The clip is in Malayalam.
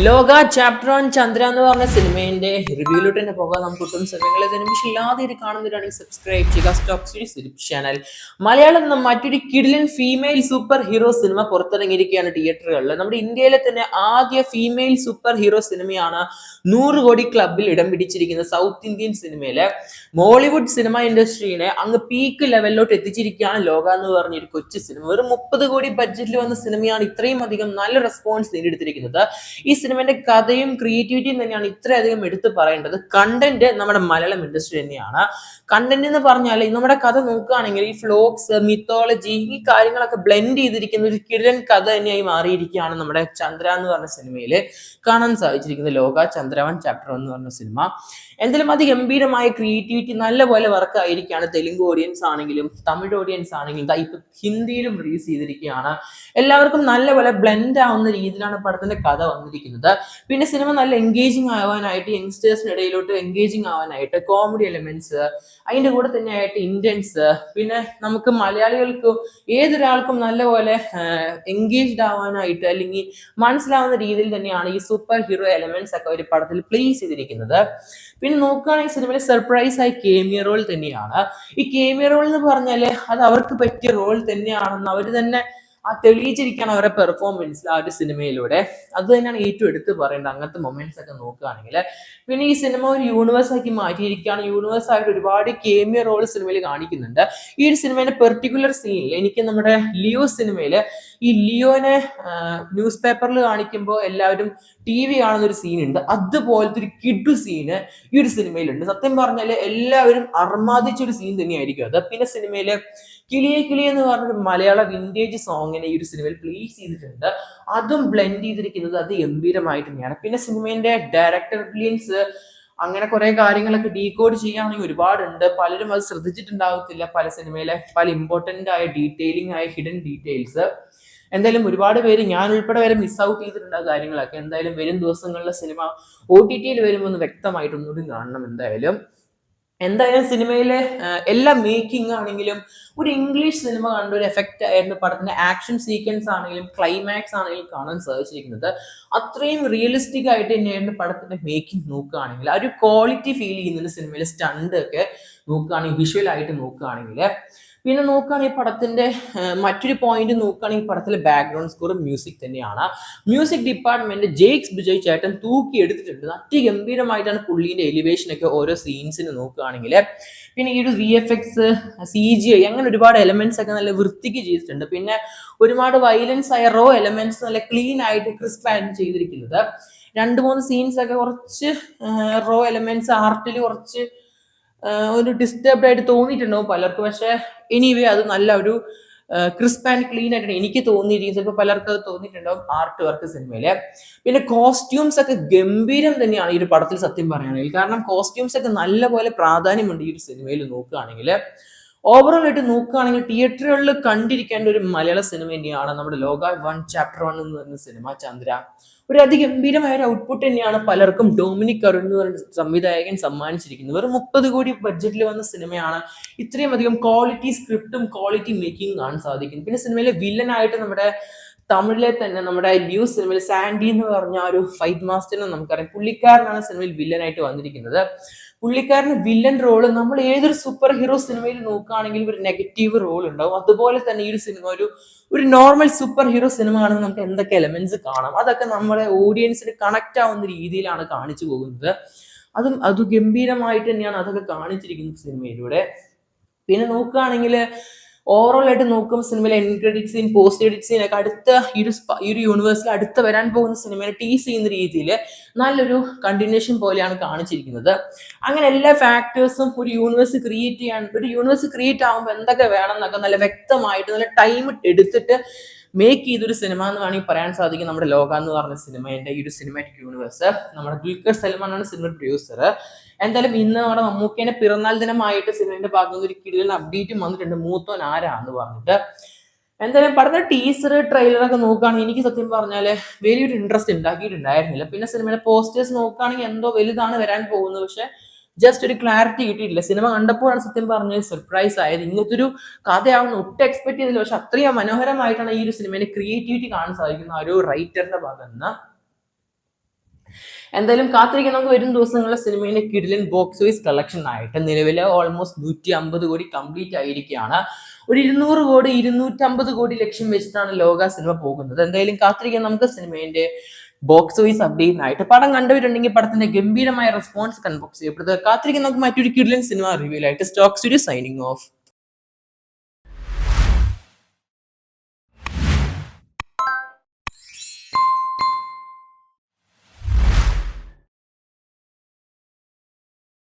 ലോക ചാപ്റ്റർ ഓൺ ചന്ദ്ര എന്ന് പറഞ്ഞ സിനിമയുടെ റിവ്യൂലോട്ട് തന്നെ പോകാൻ നമുക്ക് ഒട്ടും സമയങ്ങളെ നിമിഷം ഇല്ലാതെ ഇത് കാണുന്നവരാണെങ്കിൽ സബ്സ്ക്രൈബ് ചെയ്യുക. സ്റ്റോക്ക് യൂട്യൂബ് ചാനൽ മലയാളം എന്ന മറ്റൊരു കിഡിലൻ ഫീമെയിൽ സൂപ്പർ ഹീറോ സിനിമ പുറത്തിറങ്ങിയിരിക്കുകയാണ് തിയേറ്ററുകളിൽ നമ്മുടെ ഇന്ത്യയിലെ തന്നെ ആദ്യ ഫീമെയിൽ സൂപ്പർ ഹീറോ സിനിമയാണ് നൂറ് കോടി ക്ലബിൽ ഇടം പിടിച്ചിരിക്കുന്ന സൗത്ത് ഇന്ത്യൻ സിനിമയിലെ മോളിവുഡ് സിനിമ ഇൻഡസ്ട്രീനെ അങ്ങ് പീക്ക് ലെവലിലോട്ട് എത്തിച്ചിരിക്കുകയാണ് ലോക എന്ന് പറഞ്ഞ ഒരു കൊച്ചു സിനിമ വെറും മുപ്പത് കോടി ബഡ്ജറ്റിൽ വന്ന സിനിമയാണ് ഇത്രയും അധികം നല്ല റെസ്പോൺസ് നേടിയെടുത്തിരിക്കുന്നത്. ഈ സിനിമയുടെ കഥയും ക്രിയേറ്റിവിറ്റിയും തന്നെയാണ് ഇത്രയധികം എടുത്തു പറയേണ്ടത്. കണ്ടന്റ് നമ്മുടെ മലയാളം ഇൻഡസ്ട്രി തന്നെയാണ്. കണ്ടന്റ് എന്ന് പറഞ്ഞാൽ നമ്മുടെ കഥ നോക്കുകയാണെങ്കിൽ ഈ ഫ്ലോക്സ് മിത്തോളജി ഈ കാര്യങ്ങളൊക്കെ ബ്ലെൻഡ് ചെയ്തിരിക്കുന്ന ഒരു കിഴൻ കഥ തന്നെയായി മാറിയിരിക്കുകയാണ് നമ്മുടെ ചന്ദ്ര എന്ന് പറഞ്ഞ സിനിമയിൽ കാണാൻ സാധിച്ചിരിക്കുന്ന ലോക ചന്ദ്രവൻ ചാപ്റ്റർ എന്ന് പറഞ്ഞ സിനിമ. എന്തായാലും അതിഗംഭീരമായ ക്രിയേറ്റിവിറ്റി നല്ലപോലെ വർക്ക് ആയിരിക്കുകയാണ് തെലുങ്ക് ഓഡിയൻസ് ആണെങ്കിലും തമിഴ് ഓഡിയൻസ് ആണെങ്കിലും. ഇപ്പൊ ഹിന്ദിയിലും റിലീസ് ചെയ്തിരിക്കുകയാണ്. എല്ലാവർക്കും നല്ലപോലെ ബ്ലെൻഡ് ആവുന്ന രീതിയിലാണ് പടത്തിന്റെ കഥ വന്നിരിക്കുന്നത്. പിന്നെ സിനിമ നല്ല എൻഗേജിങ് ആവാനായിട്ട് യങ്സ്റ്റേഴ്സിന് ഇടയിലോട്ട് എൻഗേജിങ് ആവാനായിട്ട് കോമഡി എലിമെന്റ്സ് അതിന്റെ കൂടെ തന്നെ ആയിട്ട് ഇന്റൻസ് പിന്നെ നമുക്ക് മലയാളികൾക്ക് ഏതൊരാൾക്കും നല്ലപോലെ എൻഗേജ്ഡ് ആവാനായിട്ട് അല്ലെങ്കിൽ മനസ്സിലാവുന്ന രീതിയിൽ തന്നെയാണ് ഈ സൂപ്പർ ഹീറോ എലമെന്റ്സ് ഒക്കെ ഒരു പടത്തിൽ പ്ലേസ് ചെയ്തിരിക്കുന്നത്. പിന്നെ നോക്കുകയാണെങ്കിൽ സിനിമയിൽ സർപ്രൈസ് ആയി കേമിയ റോൾ തന്നെയാണ്. ഈ കേമിയ റോൾ എന്ന് പറഞ്ഞാൽ അത് അവർക്ക് പറ്റിയ റോൾ തന്നെയാണെന്ന് അവർ തന്നെ ആ തെളിയിച്ചിരിക്കുകയാണ് അവരുടെ പെർഫോമൻസ് ആ ഒരു സിനിമയിലൂടെ അത് തന്നെയാണ് ഏറ്റവും എടുത്ത് പറയേണ്ടത്. അങ്ങനത്തെ മൊമെന്റ്സ് ഒക്കെ നോക്കുകയാണെങ്കിൽ പിന്നെ ഈ സിനിമ ഒരു യൂണിവേഴ്സ് ആക്കി മാറ്റിയിരിക്കുകയാണ്. യൂണിവേഴ്സ് ആയിട്ട് ഒരുപാട് കേമിയ റോൾ സിനിമയിൽ കാണിക്കുന്നുണ്ട്. ഈ ഒരു സിനിമയുടെ പെർട്ടിക്കുലർ സീനിൽ എനിക്ക് നമ്മുടെ ലിയോ സിനിമയിൽ ഈ ലിയോനെ ന്യൂസ് പേപ്പറിൽ കാണിക്കുമ്പോൾ എല്ലാവരും ടി വി കാണുന്ന ഒരു സീനുണ്ട് അതുപോലത്തെ ഒരു കിഡു സീന് ഈ ഒരു സിനിമയിലുണ്ട് സത്യം പറഞ്ഞാൽ എല്ലാവരും അർമാദിച്ച ഒരു സീൻ തന്നെയായിരിക്കും അത്. പിന്നെ സിനിമയിൽ കിളിയെ കിളി എന്ന് പറഞ്ഞൊരു മലയാള വിന്റേജ് സോങ്ങിനെ ഈ ഒരു സിനിമയിൽ പ്ലേസ് ചെയ്തിട്ടുണ്ട്. അതും ബ്ലെൻഡ് ചെയ്തിരിക്കുന്നത് അത് ഗംഭീരമായിട്ട് തന്നെയാണ്. പിന്നെ സിനിമേന്റെ ഡയറക്ടർ ബ്രില്യൻസ് അങ്ങനെ കുറെ കാര്യങ്ങളൊക്കെ ഡീകോഡ് ചെയ്യുകയാണെങ്കിൽ ഒരുപാടുണ്ട്. പലരും അത് ശ്രദ്ധിച്ചിട്ടുണ്ടാകത്തില്ല പല സിനിമയിലെ പല ഇമ്പോർട്ടന്റ് ആയ ഡീറ്റെയിലിംഗ് ആയ ഹിഡൻ ഡീറ്റെയിൽസ് എന്തായാലും ഒരുപാട് പേര് ഞാൻ ഉൾപ്പെടെ വരെ മിസ് ഔട്ട് ചെയ്തിട്ടുണ്ട് ആ കാര്യങ്ങളൊക്കെ. എന്തായാലും വരും ദിവസങ്ങളിലെ സിനിമ ഒ ടി ടിയിൽ വരുമ്പോൾ വ്യക്തമായിട്ട് ഒന്നുകൂടി കാണണം എന്തായാലും. എന്തായാലും സിനിമയിലെ എല്ലാ മേക്കിംഗ് ആണെങ്കിലും ഒരു ഇംഗ്ലീഷ് സിനിമ കണ്ട ഒരു എഫക്റ്റ് ആയിരുന്നു പടത്തിന്റെ ആക്ഷൻ സീക്വൻസ് ആണെങ്കിലും ക്ലൈമാക്സ് ആണെങ്കിലും കാണാൻ സാധിച്ചിരിക്കുന്നത്. അത്രയും റിയലിസ്റ്റിക് ആയിട്ട് തന്നെയായിരുന്നു പടത്തിന്റെ മേക്കിംഗ് നോക്കുകയാണെങ്കിൽ. ആ ഒരു ക്വാളിറ്റി ഫീൽ ചെയ്യുന്നുണ്ട് സിനിമയിലെ സ്റ്റണ്ട് ഒക്കെ നോക്കുകയാണെങ്കിൽ വിഷ്വൽ ആയിട്ട് നോക്കുകയാണെങ്കിൽ പിന്നെ നോക്കുകയാണെങ്കിൽ പടത്തിന്റെ മറ്റൊരു പോയിന്റ് നോക്കുകയാണെങ്കിൽ പടത്തിലെ ബാക്ക്ഗ്രൗണ്ട് സ്കോർ മ്യൂസിക് തന്നെയാണ്. മ്യൂസിക് ഡിപ്പാർട്ട്മെന്റ് ജെയ്ക്സ് ബിജോയ് ചേട്ടൻ തൂക്കി എടുത്തിട്ടുണ്ട്. അതിഗംഭീരമായിട്ടാണ് പുള്ളീന്റെ എലിവേഷൻ ഒക്കെ ഓരോ സീൻസിന് നോക്കുകയാണെങ്കിൽ. പിന്നെ ഈ ഒരു V F X C G I അങ്ങനെ ഒരുപാട് എലമെന്റ്സ് ഒക്കെ നല്ല വൃത്തിക്ക് ചെയ്തിട്ടുണ്ട്. പിന്നെ ഒരുപാട് വയലൻസ് ആയ റോ എലമെന്റ്സ് നല്ല ക്ലീൻ ആയിട്ട് ക്രിസ്പ് ആയിട്ട് ചെയ്തിരിക്കുന്നത്. രണ്ട് മൂന്ന് സീൻസ് ഒക്കെ കുറച്ച് റോ എലമെന്റ്സ് ആർട്ടിൽ കുറച്ച് ഒരു ഡിസ്റ്റർബ്ഡ് ആയിട്ട് തോന്നിയിട്ടുണ്ടാവും പലർക്കും? പക്ഷെ എനിവേ അത് നല്ല ഒരു ക്രിസ്പ് ആൻഡ് ക്ലീൻ ആയിട്ടാണ് എനിക്ക് തോന്നിയിരിക്കും ചിലപ്പോൾ പലർക്കും അത് തോന്നിയിട്ടുണ്ടാവും ആർട്ട് വർക്ക് സിനിമയിൽ പിന്നെ കോസ്റ്റ്യൂംസ് ഒക്കെ ഗംഭീരം തന്നെയാണ് ഈ ഒരു പടത്തിൽ സത്യം പറയുകയാണെങ്കിൽ. കാരണം കോസ്റ്റ്യൂംസ് ഒക്കെ നല്ലപോലെ പ്രാധാന്യമുണ്ട് ഈ ഒരു സിനിമയിൽ നോക്കുകയാണെങ്കിൽ. ഓവറോൾ ആയിട്ട് നോക്കുകയാണെങ്കിൽ തിയേറ്ററുകളിൽ കണ്ടിരിക്കേണ്ട ഒരു മലയാള സിനിമ തന്നെയാണ് നമ്മുടെ ലോക വൺ ചാപ്റ്റർ വൺ എന്ന് പറയുന്ന സിനിമ ചന്ദ്ര. ഒരു അതിഗംഭീരമായ ഒരു ഔട്ട്പുട്ട് തന്നെയാണ് പലർക്കും ഡൊമിനിക് അരുൺ എന്ന് പറയുന്ന സംവിധായകൻ സമ്മാനിച്ചിരിക്കുന്നത്. വെറും മുപ്പത് കോടി ബഡ്ജറ്റിൽ വന്ന സിനിമയാണ് ഇത്രയും അധികം ക്വാളിറ്റി സ്ക്രിപ്റ്റും ക്വാളിറ്റി മേക്കിംഗ് കാണാൻ സാധിക്കുന്നത്. പിന്നെ സിനിമയിലെ വില്ലനായിട്ട് നമ്മുടെ തമിഴിലെ തന്നെ നമ്മുടെ ന്യൂ സിനിമയിൽ സാൻഡി എന്ന് പറഞ്ഞ ഒരു ഫൈറ്റ് മാസ്റ്ററിനെ നമുക്കറിയാം. പുള്ളിക്കാരനാണ് സിനിമയിൽ വില്ലനായിട്ട് വന്നിരിക്കുന്നത്. പുള്ളിക്കാരന് വില്ലൻ റോൾ നമ്മൾ ഏതൊരു സൂപ്പർ ഹീറോ സിനിമയിൽ നോക്കുകയാണെങ്കിലും ഒരു നെഗറ്റീവ് റോൾ ഉണ്ടാവും. അതുപോലെ തന്നെ ഈ ഒരു സിനിമ ഒരു ഒരു നോർമൽ സൂപ്പർ ഹീറോ സിനിമ ആണെങ്കിൽ നമുക്ക് എന്തൊക്കെ എലമെന്റ്സ് കാണാം? അതൊക്കെ നമ്മുടെ ഓഡിയൻസിന് കണക്ട് ആവുന്ന രീതിയിലാണ് കാണിച്ചു പോകുന്നത്. അതും അത് ഗംഭീരമായിട്ട് തന്നെയാണ് അതൊക്കെ കാണിച്ചിരിക്കുന്നത് സിനിമയിലൂടെ പിന്നെ നോക്കുകയാണെങ്കിൽ ഓവറോൾ ആയിട്ട് നോക്കുമ്പോൾ സിനിമയിലെ end credit scene post credit scene ഒക്കെ അടുത്ത ഈ ഒരു ഈ ഒരു യൂണിവേഴ്സിൽ അടുത്ത് വരാൻ പോകുന്ന സിനിമയെ ടീസ് ചെയ്യുന്ന രീതിയിൽ നല്ലൊരു കണ്ടിന്യൂഷൻ പോലെയാണ് കാണിച്ചിരിക്കുന്നത്. അങ്ങനെ എല്ലാ ഫാക്ടേഴ്സും ഒരു യൂണിവേഴ്സ് ക്രിയേറ്റ് ചെയ്യാൻ ഒരു യൂണിവേഴ്സ് ക്രിയേറ്റ് ആകുമ്പോൾ എന്തൊക്കെ വേണം എന്നൊക്കെ നല്ല വ്യക്തമായിട്ട് നല്ല ടൈം എടുത്തിട്ട് മേക്ക് ചെയ്തൊരു സിനിമ എന്ന് വേണമെങ്കിൽ പറയാൻ സാധിക്കും നമ്മുടെ ലോക എന്ന് പറഞ്ഞ സിനിമയുടെ ഈ ഒരു സിനിമാറ്റിക് യൂണിവേഴ്സ് നമ്മുടെ ദുൽഖർ സൽമാൻ ആണ് സിനിമ പ്രൊഡ്യൂസർ എന്തായാലും ഇന്ന് നമ്മുടെ മമ്മൂക്കേന്റെ പിറന്നാൾ ദിനമായിട്ട് സിനിമയുടെ ഭാഗത്ത് ഒരു കിടിലൻ അപ്ഡേറ്റും വന്നിട്ടുണ്ട്. മൂത്തോൻ ആരാന്ന് പറഞ്ഞിട്ട്. എന്തായാലും പടത്തിന്റെ ടീസർ ട്രെയിലർ ഒക്കെ നോക്കുകയാണെങ്കിൽ എനിക്ക് സത്യം പറഞ്ഞാൽ വലിയൊരു ഇൻട്രസ്റ്റ് ഉണ്ടാക്കിയിട്ടുണ്ടായിരുന്നില്ല. പിന്നെ സിനിമയുടെ പോസ്റ്റേഴ്സ് നോക്കുകയാണെങ്കിൽ എന്തോ വലുതാണ് വരാൻ പോകുന്നത്. പക്ഷെ ജസ്റ്റ് ഒരു ക്ലാരിറ്റി കിട്ടിയിട്ടില്ല. സിനിമ കണ്ടപ്പോഴാണ് സത്യം പറഞ്ഞത് സർപ്രൈസ് ആയത്. ഇങ്ങനത്തെ ഒരു കഥയാവുന്ന ഒട്ടും എക്സ്പെക്ട് ചെയ്തില്ല. പക്ഷെ അത്രയും മനോഹരമായിട്ടാണ് ഈ ഒരു സിനിമയുടെ ക്രിയേറ്റിവിറ്റി കാണാൻ സാധിക്കുന്ന ഒരു റൈറ്ററിന്റെ നിന്ന്. എന്തായാലും കാത്തിരിക്കാൻ നമുക്ക് വരും ദിവസങ്ങളിലെ സിനിമയിലെ കിഡിലൻ ബോക്സ് ഓഫീസ് കളക്ഷൻ ആയിട്ട്. നിലവിലെ ഓൾമോസ്റ്റ് നൂറ്റി അമ്പത് കോടി കംപ്ലീറ്റ് ആയിരിക്കുകയാണ്. ഒരു ഇരുന്നൂറ് കോടി ഇരുന്നൂറ്റമ്പത് കോടി ലക്ഷ്യം വെച്ചിട്ടാണ് ലോക സിനിമ പോകുന്നത്. എന്തായാലും കാത്തിരിക്കാൻ നമുക്ക് സിനിമയുടെ ബോക്സ് ഓഫീസ് അപ്ഡേറ്റിനായിട്ട് പടം കണ്ടുവരുണ്ടെങ്കിൽ പടത്തിന്റെ ഗംഭീരമായ റെസ്പോൺസ് കൺബോക്സ് ചെയ്യപ്പെടുന്നത് കാത്തിരിക്കുന്ന നമുക്ക് മറ്റൊരു കിഡിലൻ സിനിമ റിവ്യൂലായിട്ട് സ്റ്റോക്ക് സ്റ്റുഡിയോ സൈനിങ് ഓഫ്